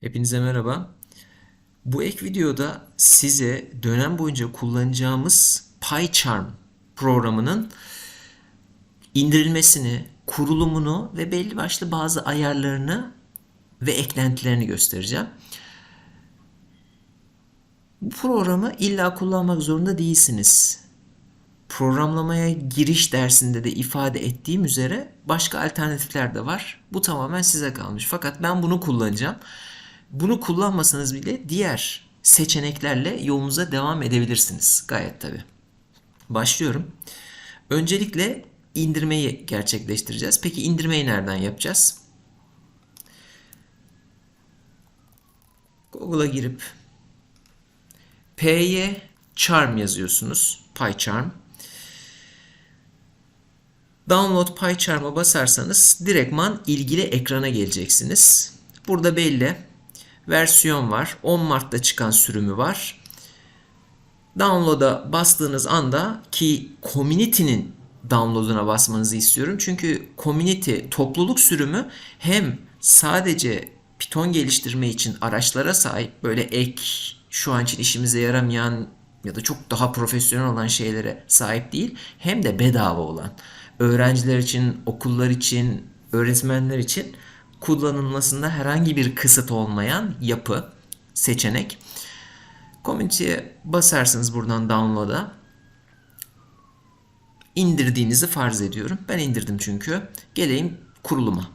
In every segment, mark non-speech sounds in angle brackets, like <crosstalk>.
Hepinize merhaba. Bu ek videoda size dönem boyunca kullanacağımız PyCharm programının indirilmesini, kurulumunu ve belli başlı bazı ayarlarını ve eklentilerini göstereceğim. Bu programı illa kullanmak zorunda değilsiniz. Programlamaya giriş dersinde de ifade ettiğim üzere başka alternatifler de var. Bu tamamen size kalmış. Fakat ben bunu kullanacağım. Bunu kullanmasanız bile diğer seçeneklerle yolunuza devam edebilirsiniz. Gayet tabi. Başlıyorum. Öncelikle indirmeyi gerçekleştireceğiz. Peki indirmeyi nereden yapacağız? Google'a girip py charm yazıyorsunuz. PyCharm. Download PyCharm'a basarsanız direktman ilgili ekrana geleceksiniz. Burada belli versiyon var. 10 Mart'ta çıkan sürümü var. Download'a bastığınız anda ki community'nin download'una basmanızı istiyorum. Çünkü community topluluk sürümü hem sadece Python geliştirme için araçlara sahip böyle ek şu an için işimize yaramayan ya da çok daha profesyonel olan şeylere sahip değil hem de bedava olan öğrenciler için, okullar için, öğretmenler için kullanılmasında herhangi bir kısıt olmayan yapı, seçenek. Community'ye basarsınız buradan download'a. İndirdiğinizi farz ediyorum. Ben indirdim çünkü. Geleyim kuruluma.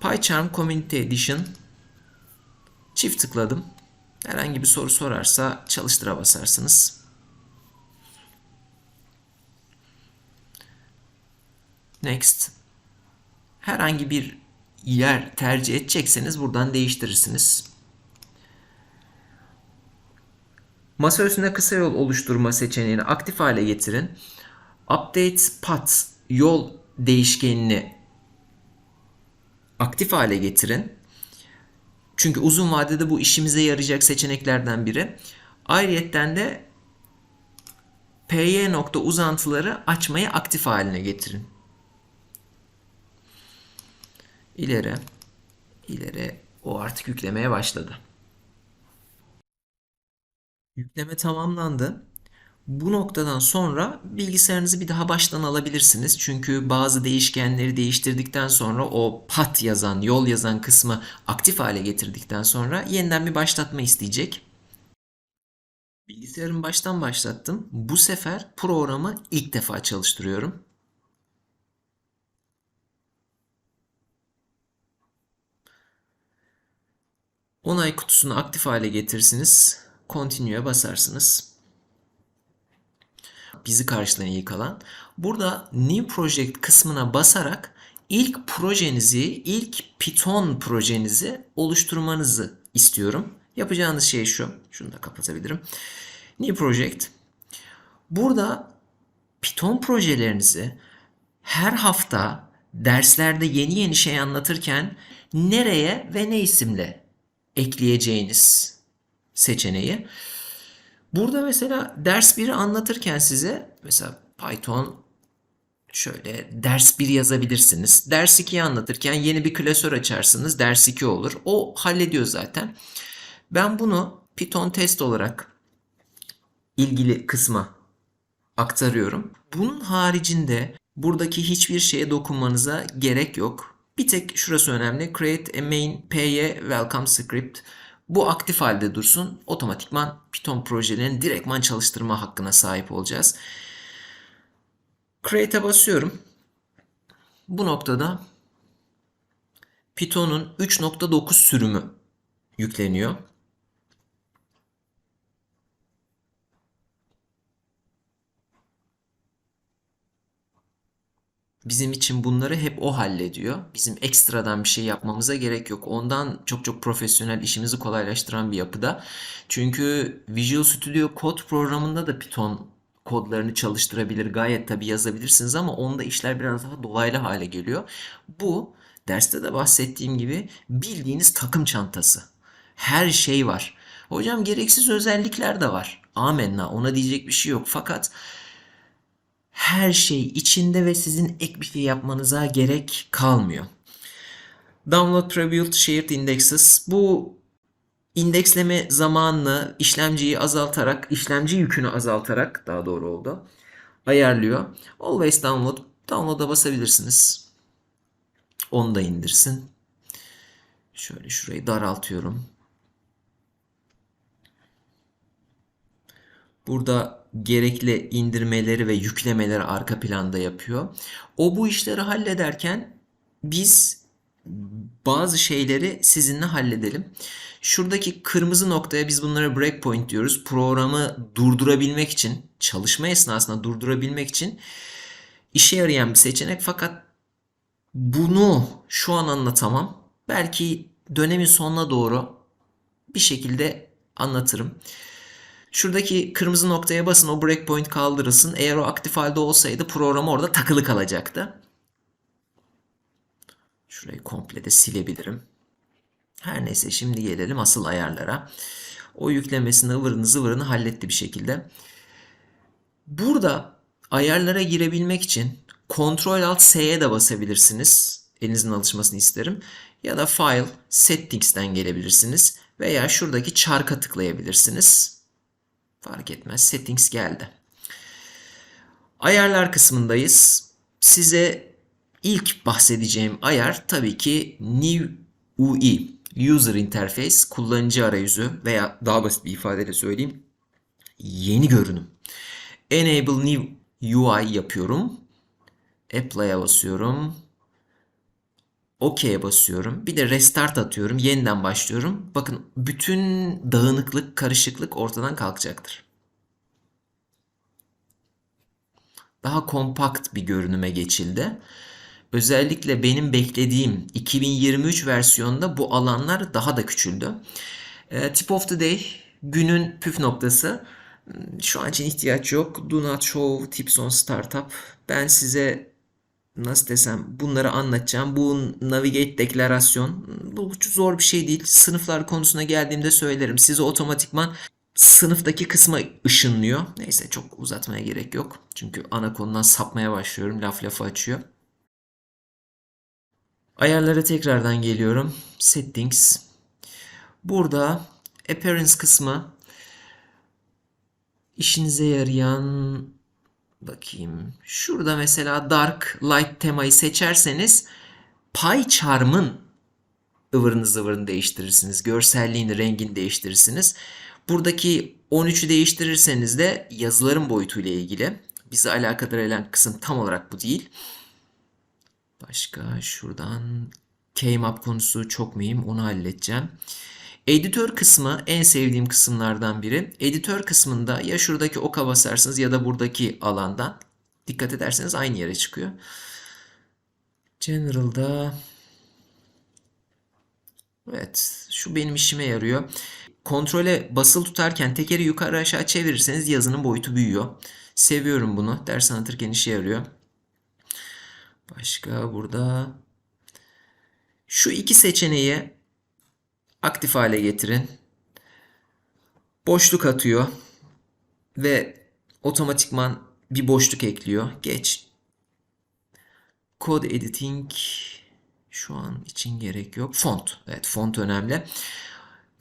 PyCharm Community Edition çift tıkladım. Herhangi bir soru sorarsa çalıştıra basarsınız. Next. Herhangi bir yer tercih edecekseniz buradan değiştirirsiniz. Masa üstünde kısa yol oluşturma seçeneğini aktif hale getirin. Update path yol değişkenini aktif hale getirin. Çünkü uzun vadede bu işimize yarayacak seçeneklerden biri. Ayrıyeten de py nokta uzantıları açmayı aktif haline getirin. İleri, ileri o artık yüklemeye başladı. Yükleme tamamlandı. Bu noktadan sonra bilgisayarınızı bir daha baştan alabilirsiniz. Çünkü bazı değişkenleri değiştirdikten sonra o pat yazan, yol yazan kısmı aktif hale getirdikten sonra yeniden bir başlatma isteyecek. Bilgisayarımı baştan başlattım. Bu sefer programı ilk defa çalıştırıyorum. Onay kutusunu aktif hale getirirsiniz. Continue'ya basarsınız. Bizi karşılayan ilk alan. Burada New Project kısmına basarak ilk projenizi, ilk Python projenizi oluşturmanızı istiyorum. Yapacağınız şey şu. Şunu da kapatabilirim. New Project. Burada Python projelerinizi her hafta derslerde yeni yeni şey anlatırken nereye ve ne isimle ekleyeceğiniz seçeneği. Burada mesela ders 1'i anlatırken size mesela Python şöyle ders 1 yazabilirsiniz. Ders 2'yi anlatırken yeni bir klasör açarsınız. Ders 2 olur. O hallediyor zaten. Ben bunu Python test olarak ilgili kısma aktarıyorum. Bunun haricinde buradaki hiçbir şeye dokunmanıza gerek yok. Bir tek şurası önemli. Create a main py welcome script. Bu aktif halde dursun. Otomatikman Python projelerini direktman çalıştırma hakkına sahip olacağız. Create'e basıyorum. Bu noktada Python'un 3.9 sürümü yükleniyor. Bizim için bunları hep o hallediyor. Bizim ekstradan bir şey yapmamıza gerek yok. Ondan çok çok profesyonel işimizi kolaylaştıran bir yapıda. Çünkü Visual Studio Code programında da Python kodlarını çalıştırabilir. Gayet tabi yazabilirsiniz ama onda işler biraz daha dolaylı hale geliyor. Bu derste de bahsettiğim gibi bildiğiniz takım çantası. Her şey var. Hocam gereksiz özellikler de var. Amenna ona diyecek bir şey yok. Fakat her şey içinde ve sizin ek bir şey yapmanıza gerek kalmıyor. Download Prebuild Shared Indexes. Bu indeksleme zamanını işlemciyi azaltarak, işlemci yükünü azaltarak daha doğru oldu. Ayarlıyor. Always download. Download'a basabilirsiniz. Onu da indirsin. Şöyle şurayı daraltıyorum. Burada gerekli indirmeleri ve yüklemeleri arka planda yapıyor. O bu işleri hallederken biz bazı şeyleri sizinle halledelim. Şuradaki kırmızı noktaya biz bunlara breakpoint diyoruz. Programı durdurabilmek için, çalışma esnasında durdurabilmek için işe yarayan bir seçenek. Fakat bunu şu an anlatamam. Belki dönemin sonuna doğru bir şekilde anlatırım. Şuradaki kırmızı noktaya basın o breakpoint kaldırılsın. Eğer o aktif halde olsaydı program orada takılı kalacaktı. Şurayı komple de silebilirim. Her neyse şimdi gelelim asıl ayarlara. O yüklemesini ıvırını zıvırını halletti bir şekilde. Burada ayarlara girebilmek için Ctrl Alt S'ye de basabilirsiniz. Elinizin alışmasını isterim. Ya da File Settings'ten gelebilirsiniz. Veya şuradaki çarka tıklayabilirsiniz. Fark etmez. Settings geldi. Ayarlar kısmındayız. Size ilk bahsedeceğim ayar tabii ki New UI User Interface, kullanıcı arayüzü veya daha basit bir ifadeyle söyleyeyim. Yeni görünüm. Enable New UI yapıyorum. Apply'a basıyorum. OK'ye basıyorum. Bir de restart atıyorum. Yeniden başlıyorum. Bakın bütün dağınıklık, karışıklık ortadan kalkacaktır. Daha kompakt bir görünüme geçildi. Özellikle benim beklediğim 2023 versiyonda bu alanlar daha da küçüldü. E, tip of the day günün püf noktası. Şu an için ihtiyaç yok. Do not show tips on startup. Ben size nasıl desem bunları anlatacağım. Bu navigate deklarasyon bu zor bir şey değil. Sınıflar konusuna geldiğimde söylerim. Size otomatikman sınıftaki kısma ışınlıyor. Neyse çok uzatmaya gerek yok. Çünkü ana konudan sapmaya başlıyorum. Laf lafı açıyor. Ayarlara tekrardan geliyorum. Settings. Burada appearance kısmı işinize yarayan bakayım. Şurada mesela dark light temayı seçerseniz pie charm'ın ıvırını zıvırını değiştirirsiniz. Görselliğini, rengini değiştirirsiniz. Buradaki 13'ü değiştirirseniz de yazıların boyutuyla ilgili. Bizi alakadar eden kısım tam olarak bu değil. Başka şuradan K-map konusu çok mühim onu halledeceğim. Editör kısmı en sevdiğim kısımlardan biri. Editör kısmında ya şuradaki oka basarsınız ya da buradaki alandan dikkat ederseniz aynı yere çıkıyor. General'da Evet şu benim işime yarıyor. Kontrole basılı tutarken tekeri yukarı aşağı çevirirseniz yazının boyutu büyüyor. Seviyorum bunu. Ders anlatırken işe yarıyor. Başka burada şu iki seçeneği aktif hale getirin. Boşluk atıyor ve otomatikman bir boşluk ekliyor. Geç. Code editing şu an için gerek yok. Font. Evet font önemli.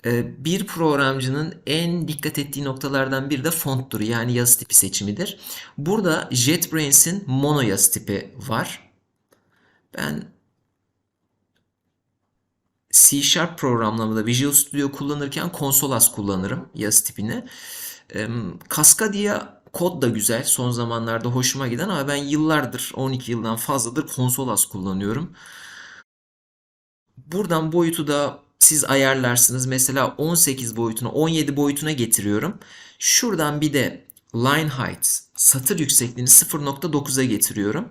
Ee, bir programcının en dikkat ettiği noktalardan biri de fonttur. Yani yazı tipi seçimidir. Burada JetBrainz'in mono yazı tipi var. Ben C Sharp programlamada Visual Studio kullanırken Consolas kullanırım yazı tipini. Cascadia kod da güzel. Son zamanlarda hoşuma giden ama ben yıllardır 12 yıldan fazladır Consolas kullanıyorum. Buradan boyutu da siz ayarlarsınız. Mesela 18 boyutuna 17 boyutuna getiriyorum. Şuradan bir de line height satır yüksekliğini 0.9'a getiriyorum.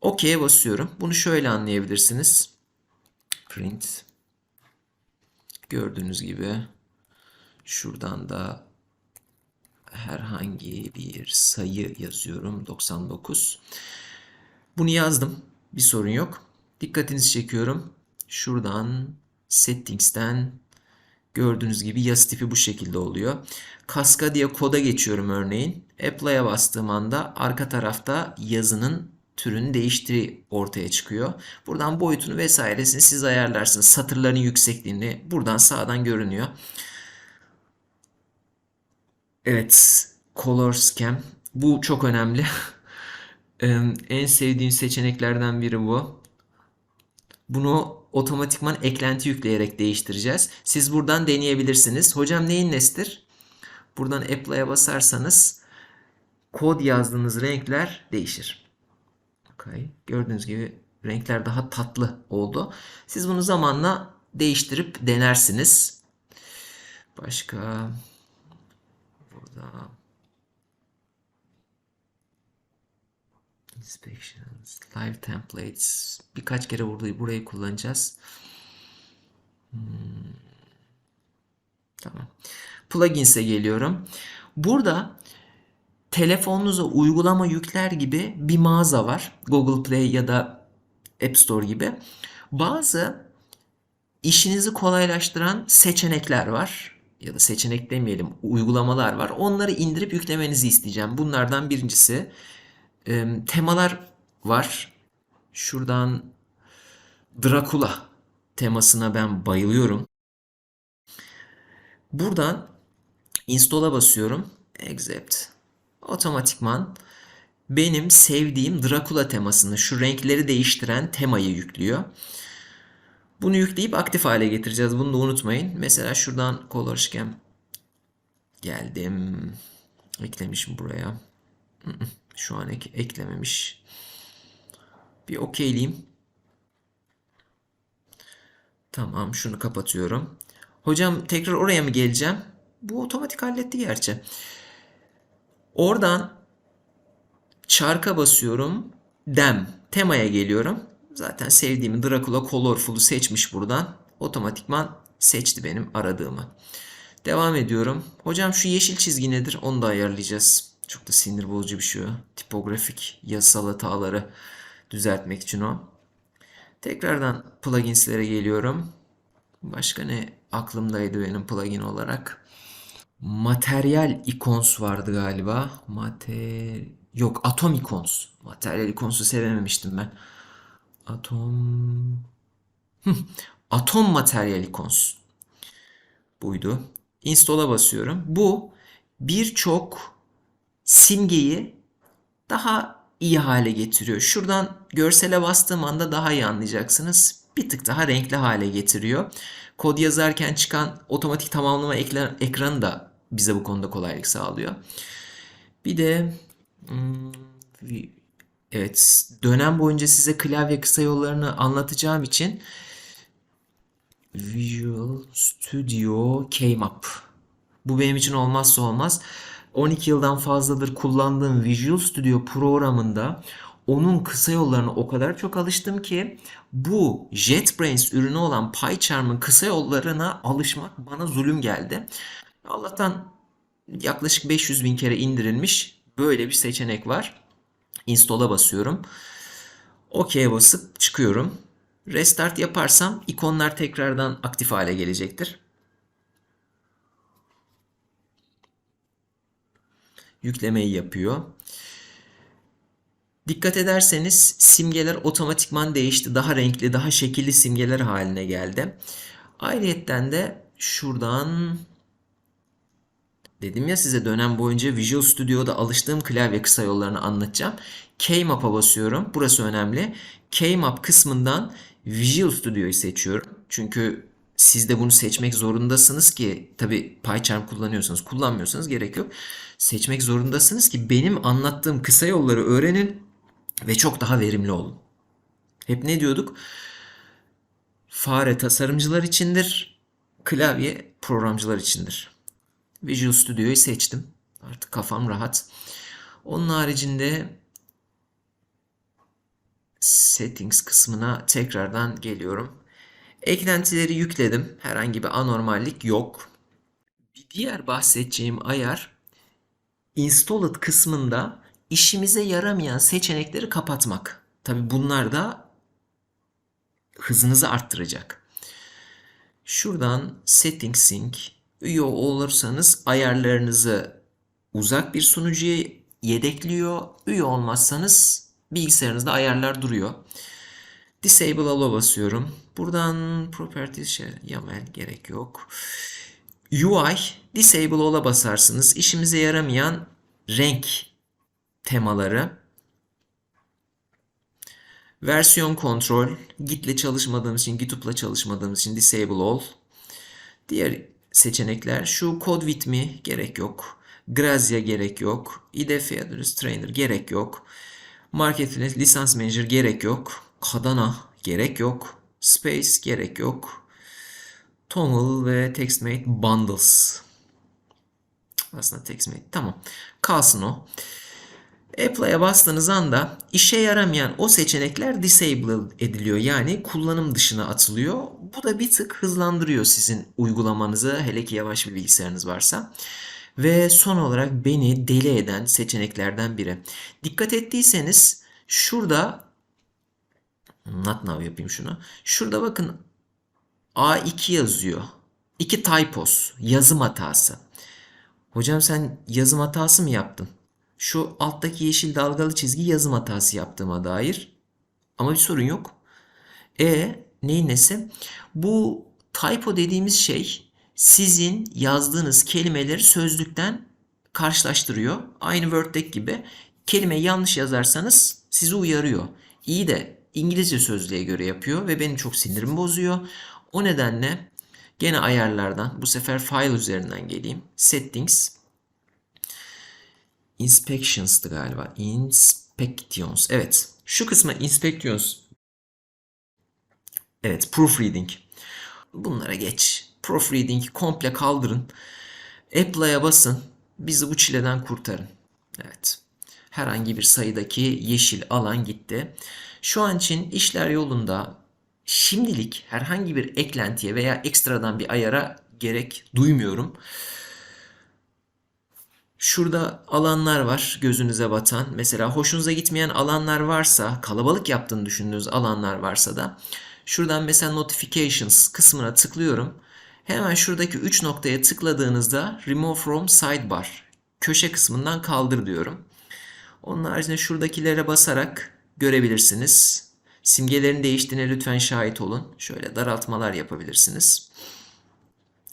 OK'ye basıyorum. Bunu şöyle anlayabilirsiniz. Print. Gördüğünüz gibi şuradan da herhangi bir sayı yazıyorum. 99. Bunu yazdım. Bir sorun yok. Dikkatinizi çekiyorum. Şuradan settings'ten gördüğünüz gibi yazı tipi bu şekilde oluyor. Cascadia koda geçiyorum örneğin. Apply'a bastığım anda arka tarafta yazının türün değiştiği ortaya çıkıyor. Buradan boyutunu vesairesini siz ayarlarsınız. Satırların yüksekliğini buradan sağdan görünüyor. Evet, Color Scheme. Bu çok önemli. <laughs> Em, En sevdiğim seçeneklerden biri bu. Bunu otomatikman eklenti yükleyerek değiştireceğiz. Siz buradan deneyebilirsiniz. Hocam neyin nesidir? Buradan Apply'a basarsanız kod yazdığınız renkler değişir. Okay. Gördüğünüz gibi renkler daha tatlı oldu. Siz bunu zamanla değiştirip denersiniz. Başka burada inspections, live templates birkaç kere burayı burayı kullanacağız. Hmm. Tamam. Plugins'e geliyorum. Burada telefonunuza uygulama yükler gibi bir mağaza var. Google Play ya da App Store gibi. Bazı işinizi kolaylaştıran seçenekler var. Ya da seçenek demeyelim, uygulamalar var. Onları indirip yüklemenizi isteyeceğim. Bunlardan birincisi temalar var. Şuradan Dracula temasına ben bayılıyorum. Buradan install'a basıyorum. Accept. Otomatikman benim sevdiğim Dracula temasını, şu renkleri değiştiren temayı yüklüyor. Bunu yükleyip aktif hale getireceğiz. Bunu da unutmayın. Mesela şuradan Color Scheme geldim. Eklemişim buraya. <laughs> Şu an ek eklememiş. Bir okeyleyeyim. Tamam şunu kapatıyorum. Hocam tekrar oraya mı geleceğim? Bu otomatik halletti gerçi. Oradan çarka basıyorum. Dem. Temaya geliyorum. Zaten sevdiğimi Dracula Colorful'u seçmiş buradan. Otomatikman seçti benim aradığımı. Devam ediyorum. Hocam şu yeşil çizgi nedir? Onu da ayarlayacağız. Çok da sinir bozucu bir şey o. Tipografik yazısal hataları düzeltmek için o. Tekrardan pluginslere geliyorum. Başka ne aklımdaydı benim plugin olarak? Materyal Icons vardı galiba. Mater... Yok Atom Icons. Materyal Icons'u sevememiştim ben. Atom... Atom Materyal Icons. Buydu. Install'a basıyorum. Bu birçok simgeyi daha iyi hale getiriyor. Şuradan görsele bastığım anda daha iyi anlayacaksınız. Bir tık daha renkli hale getiriyor. Kod yazarken çıkan otomatik tamamlama ekranı da bize bu konuda kolaylık sağlıyor. Bir de hmm, evet dönem boyunca size klavye kısa yollarını anlatacağım için Visual Studio Keymap. Bu benim için olmazsa olmaz. 12 yıldan fazladır kullandığım Visual Studio programında onun kısa yollarına o kadar çok alıştım ki bu JetBrains ürünü olan PyCharm'ın kısa yollarına alışmak bana zulüm geldi. Allah'tan yaklaşık 500 bin kere indirilmiş böyle bir seçenek var. Install'a basıyorum. OK'ye basıp çıkıyorum. Restart yaparsam ikonlar tekrardan aktif hale gelecektir. Yüklemeyi yapıyor. Dikkat ederseniz simgeler otomatikman değişti. Daha renkli, daha şekilli simgeler haline geldi. Ayrıyetten de şuradan dedim ya size dönem boyunca Visual Studio'da alıştığım klavye kısa yollarını anlatacağım. Keymap'a basıyorum. Burası önemli. Keymap kısmından Visual Studio'yu seçiyorum. Çünkü siz de bunu seçmek zorundasınız ki tabi PyCharm kullanıyorsanız kullanmıyorsanız gerek yok. Seçmek zorundasınız ki benim anlattığım kısa yolları öğrenin ve çok daha verimli olun. Hep ne diyorduk? Fare tasarımcılar içindir, klavye programcılar içindir. Visual Studio'yu seçtim. Artık kafam rahat. Onun haricinde Settings kısmına tekrardan geliyorum. Eklentileri yükledim. Herhangi bir anormallik yok. Bir diğer bahsedeceğim ayar Installed kısmında işimize yaramayan seçenekleri kapatmak. Tabi bunlar da hızınızı arttıracak. Şuradan Settings Sync üye olursanız ayarlarınızı uzak bir sunucuya yedekliyor. Üye olmazsanız bilgisayarınızda ayarlar duruyor. Disable All'a basıyorum. Buradan Properties şey, gerek yok. UI Disable All'a basarsınız. İşimize yaramayan renk temaları. Versiyon kontrol. Git'le çalışmadığımız için, GitHub'la çalışmadığımız için Disable All. Diğer seçenekler şu Code with me gerek yok. Grazia gerek yok. IDF Address Trainer gerek yok. Marketplace Lisans Manager gerek yok. Kadana gerek yok. Space gerek yok. Tonal ve TextMate Bundles. Aslında TextMate tamam. Kalsın o. Apply'a bastığınız anda işe yaramayan o seçenekler disable ediliyor. Yani kullanım dışına atılıyor. Bu da bir tık hızlandırıyor sizin uygulamanızı hele ki yavaş bir bilgisayarınız varsa. Ve son olarak beni deli eden seçeneklerden biri. Dikkat ettiyseniz şurada not now yapayım şunu. Şurada bakın A2 yazıyor. İki typos, yazım hatası. Hocam sen yazım hatası mı yaptın? Şu alttaki yeşil dalgalı çizgi yazım hatası yaptığıma dair. Ama bir sorun yok. E neyin nesi? Bu typo dediğimiz şey sizin yazdığınız kelimeleri sözlükten karşılaştırıyor. Aynı Word'deki gibi kelimeyi yanlış yazarsanız sizi uyarıyor. İyi de İngilizce sözlüğe göre yapıyor ve benim çok sinirimi bozuyor. O nedenle gene ayarlardan bu sefer file üzerinden geleyim. Settings Inspections'tı galiba. Inspections. Evet. Şu kısma Inspections. Evet. Proofreading. Bunlara geç. Proofreading'i komple kaldırın. Apply'a basın. Bizi bu çileden kurtarın. Evet. Herhangi bir sayıdaki yeşil alan gitti. Şu an için işler yolunda. Şimdilik herhangi bir eklentiye veya ekstradan bir ayara gerek duymuyorum. Şurada alanlar var gözünüze batan. Mesela hoşunuza gitmeyen alanlar varsa, kalabalık yaptığını düşündüğünüz alanlar varsa da şuradan mesela notifications kısmına tıklıyorum. Hemen şuradaki 3 noktaya tıkladığınızda remove from sidebar köşe kısmından kaldır diyorum. Onun haricinde şuradakilere basarak görebilirsiniz. Simgelerin değiştiğine lütfen şahit olun. Şöyle daraltmalar yapabilirsiniz.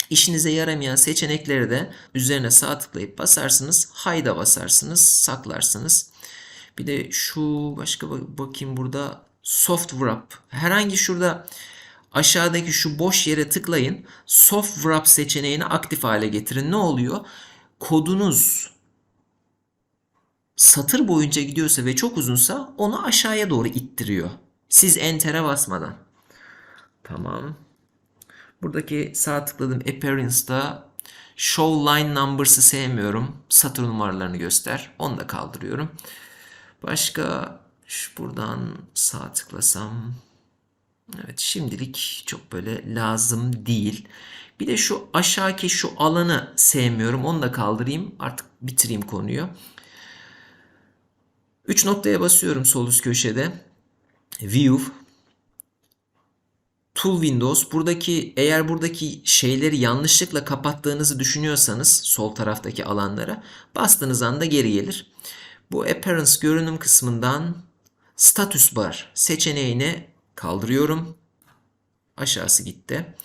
İşinize yaramayan seçenekleri de üzerine sağ tıklayıp basarsınız. Hayda basarsınız. Saklarsınız. Bir de şu başka bakayım burada soft wrap. Herhangi şurada aşağıdaki şu boş yere tıklayın. Soft wrap seçeneğini aktif hale getirin. Ne oluyor? Kodunuz satır boyunca gidiyorsa ve çok uzunsa onu aşağıya doğru ittiriyor. Siz enter'e basmadan. Tamam. Buradaki sağ tıkladığım Appearance'da Show Line Numbers'ı sevmiyorum. Satır numaralarını göster. Onu da kaldırıyorum. Başka şu buradan sağ tıklasam Evet şimdilik çok böyle lazım değil. Bir de şu aşağıki şu alanı sevmiyorum. Onu da kaldırayım. Artık bitireyim konuyu. 3 noktaya basıyorum sol üst köşede. View Tool Windows buradaki eğer buradaki şeyleri yanlışlıkla kapattığınızı düşünüyorsanız sol taraftaki alanlara bastığınız anda geri gelir. Bu Appearance görünüm kısmından Status Bar seçeneğini kaldırıyorum. Aşağısı gitti.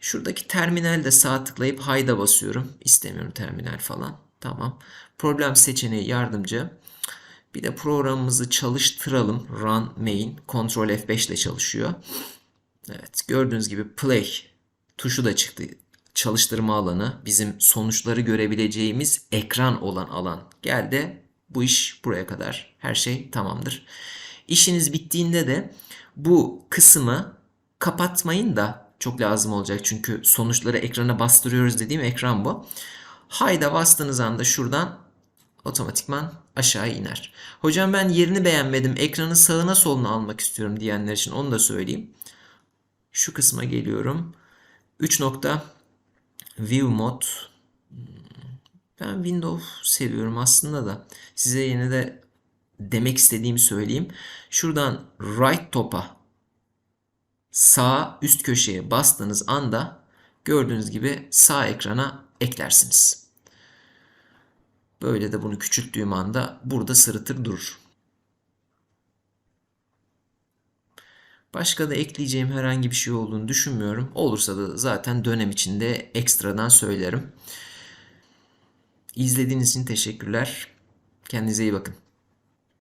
Şuradaki terminalde sağ tıklayıp Hide'a basıyorum. İstemiyorum terminal falan. Tamam. Problem seçeneği yardımcı. Bir de programımızı çalıştıralım. Run main. Ctrl F5 ile çalışıyor. Evet gördüğünüz gibi play tuşu da çıktı. Çalıştırma alanı bizim sonuçları görebileceğimiz ekran olan alan geldi. Bu iş buraya kadar her şey tamamdır. İşiniz bittiğinde de bu kısmı kapatmayın da çok lazım olacak. Çünkü sonuçları ekrana bastırıyoruz dediğim ekran bu. Hayda bastığınız anda şuradan otomatikman aşağı iner. Hocam ben yerini beğenmedim. Ekranın sağına soluna almak istiyorum diyenler için onu da söyleyeyim. Şu kısma geliyorum. 3 nokta View Mode. Ben Windows seviyorum aslında da. Size yine de demek istediğimi söyleyeyim. Şuradan right top'a sağ üst köşeye bastığınız anda gördüğünüz gibi sağ ekrana eklersiniz. Böyle de bunu küçülttüğüm anda burada sırıtır durur. Başka da ekleyeceğim herhangi bir şey olduğunu düşünmüyorum. Olursa da zaten dönem içinde ekstradan söylerim. İzlediğiniz için teşekkürler. Kendinize iyi bakın.